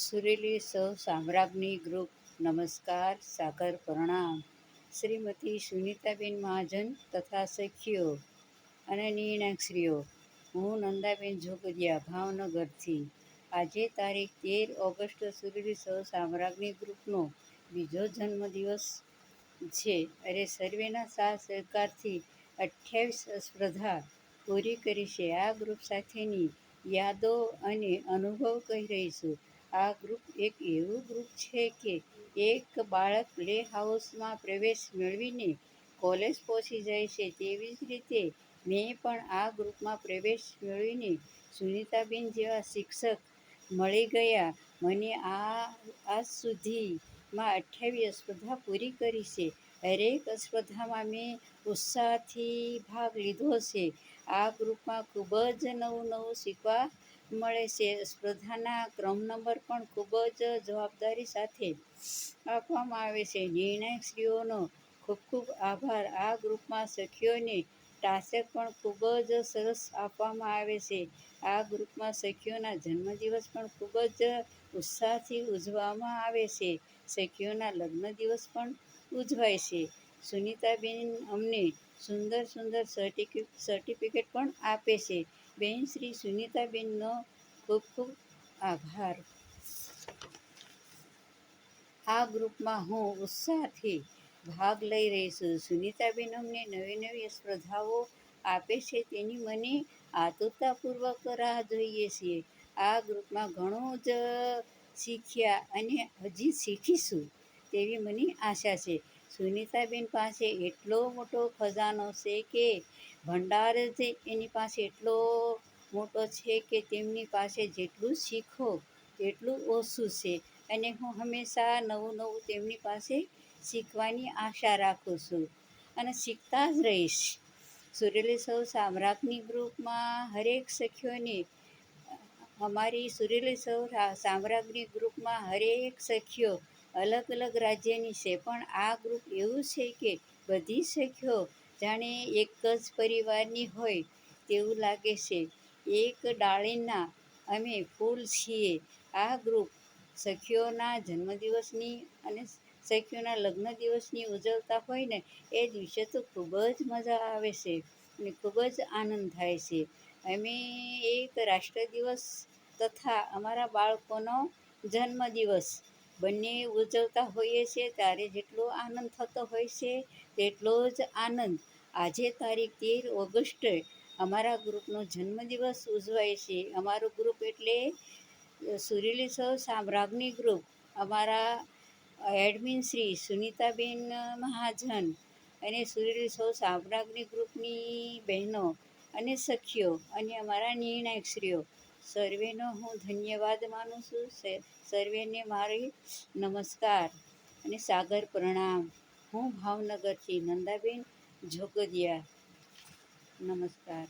સુરેલી સૌ સામ્રાજ્ઞી ગ્રુપ નમસ્કાર, સાગર પ્રણામ. શ્રીમતી સુનિતાબેન મહાજન તથા સખીઓ અને નિર્ણાયકશ્રીઓ હું નંદાબેન જોગડિયા ભાવનગરથી. આજે તારીખ તેર ઓગસ્ટ સુરેલી સૌ સામ્રાજ્ઞી ગ્રુપનો બીજો જન્મદિવસ છે. અરે સર્વેના સાથ સહકારથી અઠ્યાવીસ સ્પર્ધા પૂરી કરી છે. આ ગ્રુપ સાથેની યાદો અને અનુભવ કહી રહી છું. આ ગ્રુપ એક એવું ગ્રુપ છે કે એક બાળક પ્લે હાઉસમાં પ્રવેશ મેળવીને કોલેજ પહોંચી જાય છે. તેવી જ રીતે મેં પણ આ ગ્રુપમાં પ્રવેશ મેળવીને સુનિતાબેન જેવા શિક્ષક મળી ગયા. મને આ, આજ સુધીમાં અઠ્યાવીસ સ્પર્ધા પૂરી કરી છે. હરેક સ્પર્ધામાં મેં ઉત્સાહથી ભાગ લીધો છે. આ ગ્રુપમાં ખૂબ જ નવું નવું શીખવા મળે છે. સ્પર્ધાના ક્રમ નંબર પણ ખૂબ જ જવાબદારી સાથે આપવામાં આવે છે. નિર્ણાયકશ્રીઓનો ખૂબ ખૂબ આભાર. આ ગ્રુપમાં સખીઓને ટાસક પણ ખૂબ જ સરસ આપવામાં આવે છે. આ ગ્રુપમાં સખીઓના જન્મદિવસ પણ ખૂબ જ ઉત્સાહથી ઉજવવામાં આવે છે. સખીઓના લગ્ન દિવસ પણ ઉજવાય છે. સુનિતાબેન અમને સુંદર સુંદર સર્ટિફિકેટ પણ આપે છે. બેન શ્રી સુનિતાબેનનો ખૂબ ખૂબ આભાર. આ ગ્રુપમાં હું ઉત્સાહથી ભાગ લઈ રહી છું. સુનિતાબેન અમને નવી નવી સ્પર્ધાઓ આપે છે તેની મને આતુરતાપૂર્વક રાહ જોઈએ છીએ. આ ગ્રુપમાં ઘણું જ શીખ્યા અને હજી શીખીશું તેવી મને આશા છે. સુનિતાબેન પાસે એટલો મોટો ખજાનો છે કે ભંડાર જ એની પાસે એટલો મોટો છે કે તેમની પાસે જેટલું શીખો તેટલું ઓછું છે. અને હું હંમેશા નવું નવું તેમની પાસે શીખવાની આશા રાખું છું અને શીખતા જ રહીશ. સુરેલી સૌ સામ્રાજ્ઞી ગ્રુપમાં હરેક સખીઓને, અમારી સુરેલી સૌ સામ્રાજ્ઞી ગ્રુપમાં હરેક સખીઓ અલગ અલગ રાજ્યની છે. પણ આ ગ્રુપ એવું છે કે બધી સખીઓ જાણે એક જ પરિવારની હોય તેવું લાગે છે. એક ડાળીના અમે ફૂલ છીએ. આ ગ્રુપ સખીઓના જન્મદિવસની અને સખીઓના લગ્ન દિવસની ઉજવતા હોય ને, એ દિવસે તો ખૂબ જ મજા આવે છે અને ખૂબ જ આનંદ થાય છે. અમે એક રાષ્ટ્ર દિવસ તથા અમારા બાળકોનો જન્મદિવસ બંને ઉજવતા હોઈએ છીએ, ત્યારે જેટલો આનંદ થતો હોય છે, તેટલો જ આનંદ. આજે તારીખ તેર ઓગસ્ટે, અમારા ગ્રુપનો જન્મદિવસ ઉજવાય છે. અમારું ગ્રુપ એટલે સુરેલી સૌ સામ્રાજ્ઞી ગ્રુપ. અમારા એડમિન શ્રી સુનિતાબેન મહાજન અને સુરેલી સૌ સામ્રાજ્ઞી ગ્રુપની બહેનો અને સખીઓ અને અમારા નિર્ણાયકશ્રીઓ સર્વેનો હું ધન્યવાદ માનું છું. સર્વેને મારી નમસ્કાર અને સાગર પ્રણામ. હું ભાવનગરથી નંદાબેન જોગદિયા નમસ્કાર.